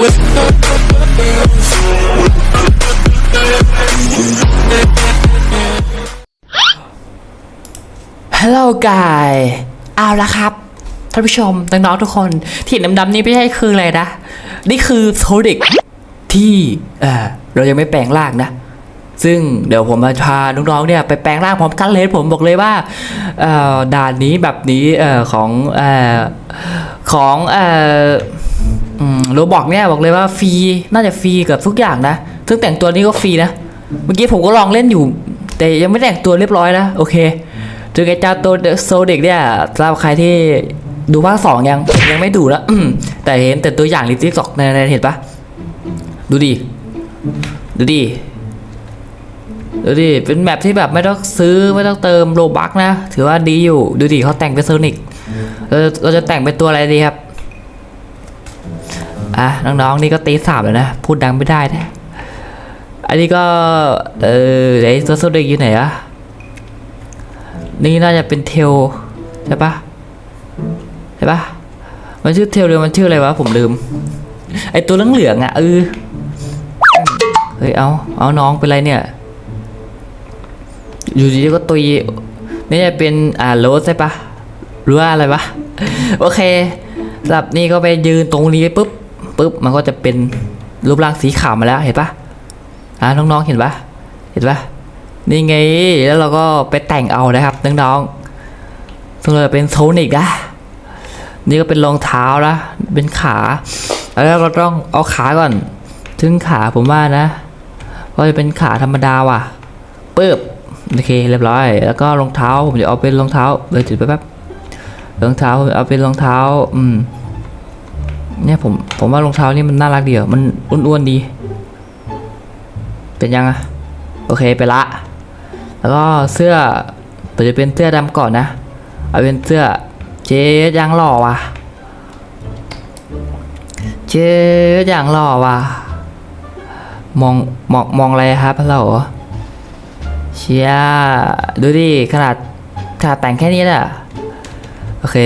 ฮัลโหลกายเอาละครับ ท่านผู้ชมน้องๆทุกคน ที่ดำๆนี่ไม่ใช่คืออะไรนะ นี่คือโซดิกที่เออเรายังไม่แปลงร่างนะ ซึ่งเดี๋ยวผมมาพาน้องๆเนี่ยไปแปลงร่างพร้อมกันเลยผมบอกเลยว่าด่านนี้แบบนี้ของของ โรบอกเนี่ยบอกเลยว่าฟรีน่าจะฟรีเกับทุกอย่างนะซึ่งแต่งตัวนี้ก็ฟรีนะ เมื่อกี้ผมก็ลองเล่นอยู่ แต่ยังไม่แต่งตัวเรียบร้อยนะโอเคถึงไอ้เจ้าตัวโซเด็กเนี่ยสำหรับใครที่ดูภาคสองยังยังไม่ดูแล้วแต่เห็นแต่ตัวอย่างในทิกตอกในในเห็นปะดูดิดูดิดูดิ เป็นแบบที่แบบไม่ต้องซื้อไม่ต้องเติมโลบักนะ ถือว่าดีอยู่ ดูดิเขาแต่งเป็นโซนิกเราจะแต่งเป็นตัวอะไรดีครับ อะน้องๆนี่ก็ตีสามแล้วนะ พูดดังไม่ได้นะอันนี้ก็เออไหนตัวโซนิกอยู่ไหนอะนี่น่าจะเป็นเทลใช่ปะใช่ปะมันชื่อเทลหรือมันชื่ออะไรวะผมลืม ไอตัวเหลืองๆอะเออเฮ้ยเอาเอาน้องเป็นไรเนี่ย อยู่ดีก็ตุยนี่จะเป็นอ่าโรสใช่ปะหรือว่าอะไรปะโอเคสำหรับนี่ก็ไปยืนตรงนี้ปุ๊บ ปุ๊บมันก็จะเป็นรูปร่างสีขาวมาแล้วเห็นปะอ่าน้องๆเห็นปะเห็นปะนี่ไงแล้วเราก็ไปแต่งเอานะครับน้องๆซึ่งเราจะเป็นโซนิกนะนี่ก็เป็นรองเท้าละเป็นขาแล้วเราต้องเอาขาก่อน ถึงขาผมว่านะก็จะเป็นขาธรรมดาว่ะปึ๊บโอเคเรียบร้อย แล้วก็รองเท้าผมจะเอาเป็นรองเท้าเดี๋ยวถือไปแป๊บรองเท้าเอาเป็นรองเท้า อืม เนี่ยผมผมว่ารองเท้านี่มันน่ารักดีอะมันอ้วนๆดี เป็นยังอะโอเคไปละ แล้วก็เสื้อผมจะเป็นเสื้อดำก่อนนะ เอาเป็นเสื้อเจ๊ยังหล่อว่ะ เจ๊ยังหล่อว่ะ มองมองมองอะไรครับฮัลโหลเชียดูดิขนาดขนาดแต่งแค่นี้แหละโอเค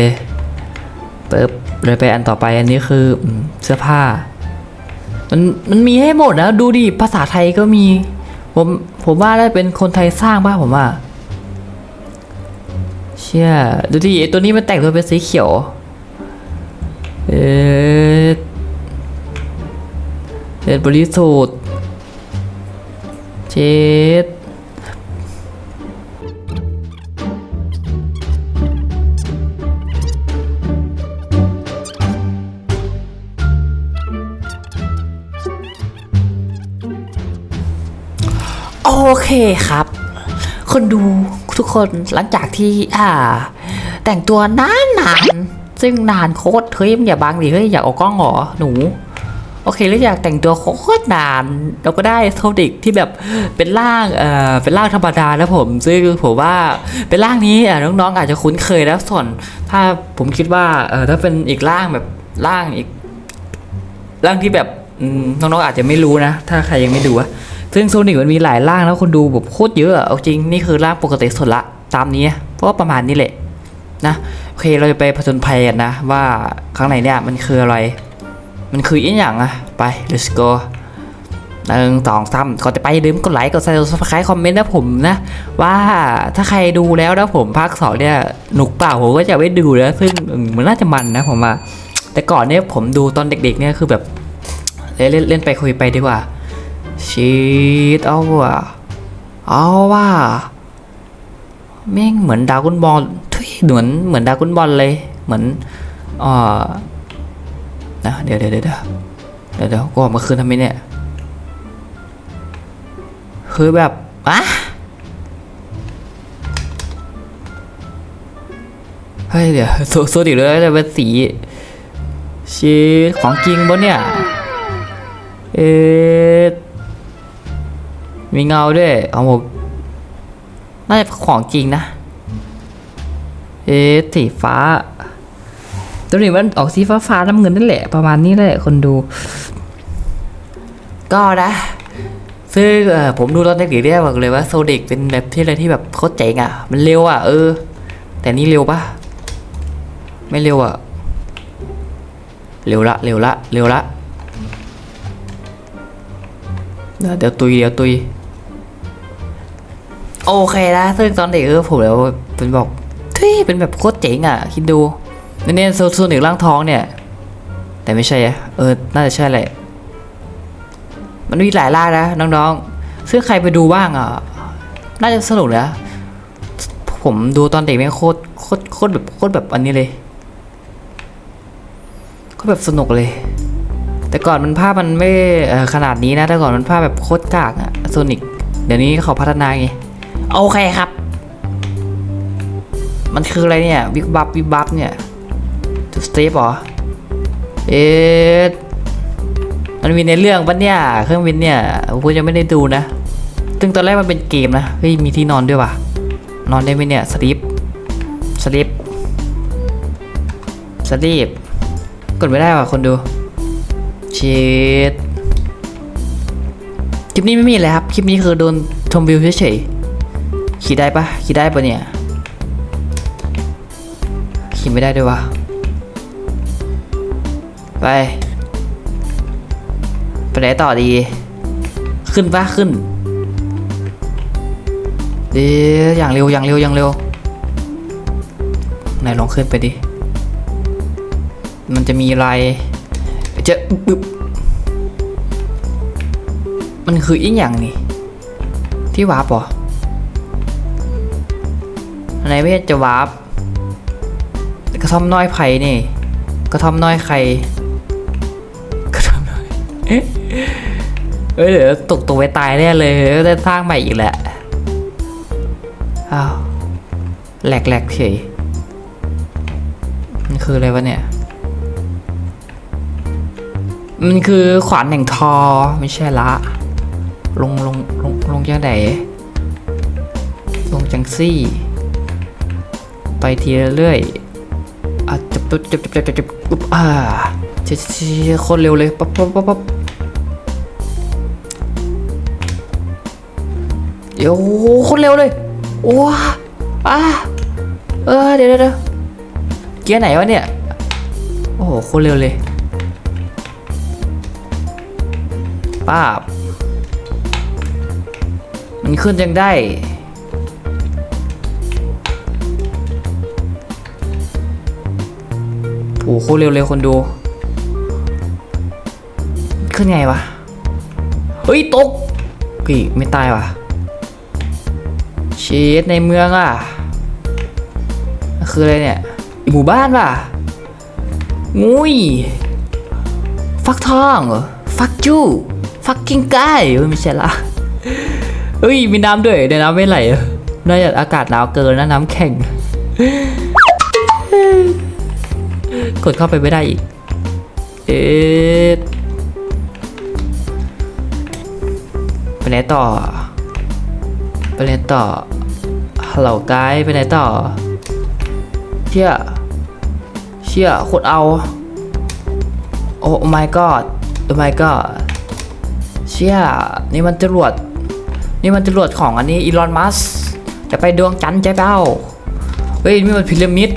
ปึ๊บ เลยไปอันต่อไปอันนี้คือเสื้อผ้า มันมันมีให้หมดนะดูดิภาษาไทยก็มี ผมผมว่าได้เป็นคนไทยสร้างป่ะผมว่า เชี่ยดูดิตัวนี้มันแต่งตัวเป็นสีเขียว เออเด็ดบริสุทธิ์เจ็ด คครับ คนดูทุกคนหลังจากที่อ่า แต่งตัวนานนานซึ่งนานโคตรเฮ้ยมึงอย่าบังดิเฮ้ยอยากออกกล้องเหรอหนู โอเคแล้วอยากแต่งตัวโคตรนาน เราก็ได้โทดิกที่แบบเป็นร่างเอ่อเป็นร่างธรรมดาแล้วผม ซึ่งผมว่าเป็นร่างนี้อะน้องๆอาจจะคุ้นเคยแล้วส่วน ถ้าผมคิดว่าเออถ้าเป็นอีกร่างแบบร่างอีกร่างที่แบบน้องๆอาจจะไม่รู้นะ ถ้าใครยังไม่ดูอะ ซึ่งโซนิกมันมีหลายร่างแล้วคนดูแบบโคตรเยอะอะเอาจริงนี่คือร่างปกติสุดละตามนี้เพราะว่าประมาณนี้แหละนะโอเคเราจะไปผจญภัยกันนะ ว่าข้างในเนี่ยมันคืออะไร มันคืออีกอย่างอะไป let's go หนึ่งสองสามก่อนจะไปอย่าลืมกดไลค์กด subscribe คอมเมนต์นะผมนะ ว่าถ้าใครดูแล้วนะผมภาคสองเนี่ยหนุกเปล่าผมก็จะไม่ดูแล้วซึ่งมันน่าจะมันนะผมว่าแต่ก่อนเนี่ยผมดูตอนเด็กๆเนี่ยคือแบบเล่นเล่นไปคุยไปดีกว่า ชีตเอาว่ะเอาว่ะแม่งเหมือนดราก้อนบอลทุยเหมือนเหมือนดราก้อนบอลเลย เหมือนอ่านะเดี๋ยวเดี๋ยวเดี๋ยวเดี๋ยวเดี๋ยวก็ออกมาคืนทำไมเนี่ยคือแบบอะเฮ้ยเดี๋ยวโซโซดิเลยจะเป็นสีชีตของจริงบนเนี่ยเอ๊ มีเงาด้วยเอาผมน่าจะของจริงนะ เอ๊ะสีฟ้าตัวนี้มันออกสีฟ้าฟ้าน้ำเงินนั่นแหละ ประมาณนี้แหละคนดู ก็นะซึ่งผมดูตอนเด็กๆเนี่ยบอกเลยว่าโซเด็กเป็นแบบที่อะไรที่แบบโคตรเจ๋งอะ มันเร็วอะเออ แต่นี่เร็วปะไม่เร็วอะ เร็วละเร็วละเร็วละเดี๋ยวเดี๋ยวตุยเดี๋ยวตุย โอเคนะซึ่งตอนเด็กเออผมแล้วเป็นบอกที่เป็นแบบโคตรเจ๋งอะ คิดดูเนี่ยเนนโซโซนิกร่างท้องเนี่ย แต่ไม่ใช่อะเออ น่าจะใช่แหละ มันมีหลายล่างนะน้องๆ ซึ่งใครไปดูบ้างอะ น่าจะสนุกนะ ผมดูตอนเด็กแม่งโคตรโคตรโคตรแบบโคตรแบบอันนี้เลยโคตรแบบสนุกเลย แต่ก่อนมันภาพมันไม่ขนาดนี้นะ แต่ก่อนมันภาพแบบโคตรกากอะโซนิกเดี๋ยวนี้เขาพัฒนาไง โอเคครับ มันคืออะไรเนี่ยวิบบับวิบบับเนี่ยสเตปหรอ เอ๊ะมันมีในเรื่องปะเนี่ยเครื่องบินเนี่ยผมยังไม่ได้ดูนะ ซึ่งตอนแรกมันเป็นเกมนะ เฮ้ยมีที่นอนด้วยว่ะนอนได้ไหมเนี่ยสลีปสลีปสลีปกดไม่ได้ว่ะคนดูเชิดคลิปนี้ไม่มีอะไรครับ คลิปนี้คือโดนชมวิวเฉยๆ ขี่ได้ปะขี่ได้ปะเนี่ยขี่ไม่ได้ด้วยวะไปไปไหนต่อดี ขึ้นปะขึ้นดีอย่างเร็วอย่างเร็วอย่างเร็วไหนลองขึ้นไปดิ มันจะมีอะไรจะปึ๊บมันคืออีกอย่างนี่ที่วาร์ปเหรอ อันไหนไม่จะวาร์ปกระท่อมน้อยไผ่นี่ กระท่อมน้อยใครกระท่อมน้อยเอ๊ะเอ้ยเดี๋ยวตกตัวไปตายแน่เลยได้สร้างใหม่อีกแหละอ้าวแหลกแหลกเฉยมันคืออะไรวะเนี่ย มันคือขวานแห่งทอไม่ใช่ละ ลงลงลงลงจังไหนลงจังซี่ ไปทีเรื่อยอะจับจับจับจับจับจับจับอุ๊บอ่าเชี่ยเชี่ยโคนเร็วเลยปั๊บปั๊บปั๊บปั๊บเดี๋ยวโคนเร็วเลยโอ้อะเออเดี๋ยวเดี๋ยวเดี๋ยวเกียร์ไหนวะเนี่ย โอ้โหโคตรเร็วเลยป้าบมันขึ้นยังได้ โอ้โหเร็วเลยคนดู ขึ้นไงวะ เฮ้ย ตกกี่ไม่ตายวะเชดในเมืองอะ คืออะไรเนี่ย หมู่บ้านป่ะ งุย ฟักทองเหรอ ฟักจูฟักกิ้งไก่เฮ้ยไม่ใช่ละเฮ้ย มีน้ำด้วยเดี๋ยวน้ำไม่ไหลน่าจะอากาศหนาวเกินนะน้ำแข็ง กดเข้าไปไม่ได้อีก เอ๊ะไปไหนต่อ ไปไหนต่อฮัลโหลไกด์ไปไหนต่อ เชี่ย เชี่ยโคตรเอา โอ้ my god โอ้ my god เชี่ย นี่มันจรวด นี่มันจรวดของอันนี้อีลอนมัสจะไปดวงจันทร์ใช่เปล่า เฮ้ย นี่มันพีระมิด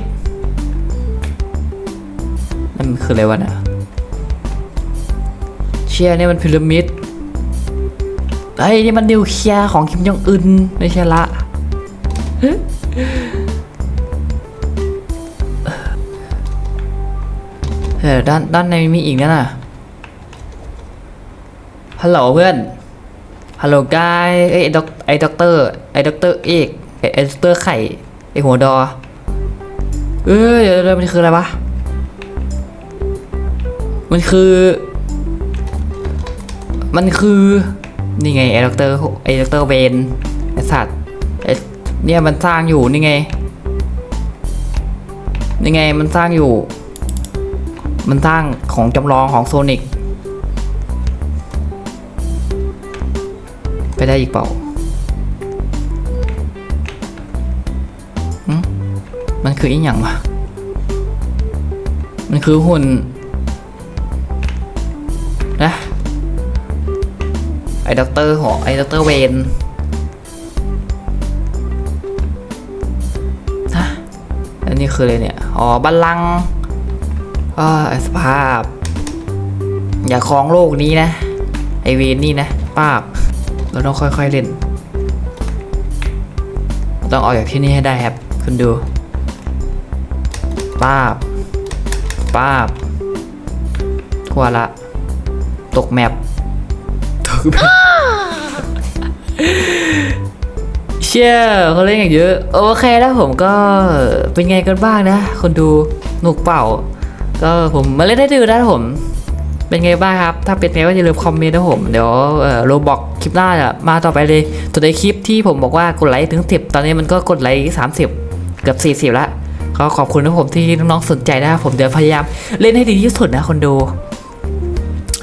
คืออะไรวะเนี่ยเชี่ยนี่มันพีระมิดเฮ้ยนี่มันนิวเคลียร์ของคิมจองอึนไม่ใช่ละเออด้านด้านในมีอีกนั่นน่ะฮัลโหลเพื่อนฮัลโหลกายไอ้ด็อกไอ้ด็อกเตอร์ไอ้ด็อกเตอร์เอกไอ้ไอ้ด็อกเตอร์ไข่ไอ้หัวดอ เอ้ยเดี๋ยวเดี๋ยวมันคืออะไรวะ มันคือ มันคือ นี่ไงไอ้ด็อกเตอร์ไอ้ด็อกเตอร์เวนไอ้สัตว์ไอ้เนี่ยมันสร้างอยู่นี่ไง นี่ไงมันสร้างอยู่ มันสร้างของจำลองของโซนิกไปได้อีกเปล่ามันคืออีกอย่างวะมันคือหุ่น นะ ไอ้ด็อกเตอร์หอไอ้ด็อกเตอร์เวนฮะอันนี้คืออะไรเนี่ย อ๋อ บัลลังก์อ่าไอ้สภาพ อย่าครองโลกนี้นะ ไอเวนนี่นะป้าบเราต้องค่อยๆเล่น ต้องออกจากที่นี่ให้ได้ครับ คุณดู ป้าบ ป้าบทั่วละ ตกแมปตกแมปเชี่ยเขาเล่นอย่างเยอะ โอเคแล้วผมก็เป็นไงกันบ้างนะ คนดูหนุกเปล่า ก็ผมมาเล่นได้ดูนะผม เป็นไงบ้างครับ ถ้าเป็นไงก็อย่าลืมคอมเมนต์นะผม เดี๋ยวโรบอกคลิปหน้าจะมาต่อไปเลยตัวในคลิปที่ผมบอกว่ากดไลค์ถึงสิบตอนนี้มันก็กดไลค์สามสิบเกือบสี่สิบละก็ขอบคุณนะผมที่น้องๆสนใจนะครับผมเดี๋ยวพยายามเล่นให้ดีที่สุดนะคนดู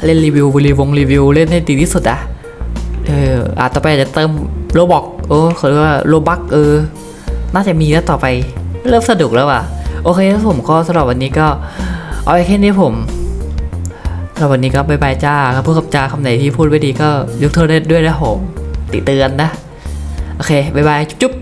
เล่นรีวิวรีวงรีวิว เล่นให้ดีที่สุดอะเอออาจต่อไปอาจจะเติมโรบอกเออเขาเรียกว่าโรบักเออ น่าจะมีแล้วต่อไป เริ่มสนุกแล้วอะโอเคแล้วผมก็สำหรับวันนี้ก็ เอาไว้แค่นี้ผมสำหรับวันนี้ก็บายบายจ้าครับพูดคำจาคำไหนที่พูดไม่ดีก็ยกโทษได้ด้วยนะผมติเตือนนะ โอเคบายบายจุ๊บ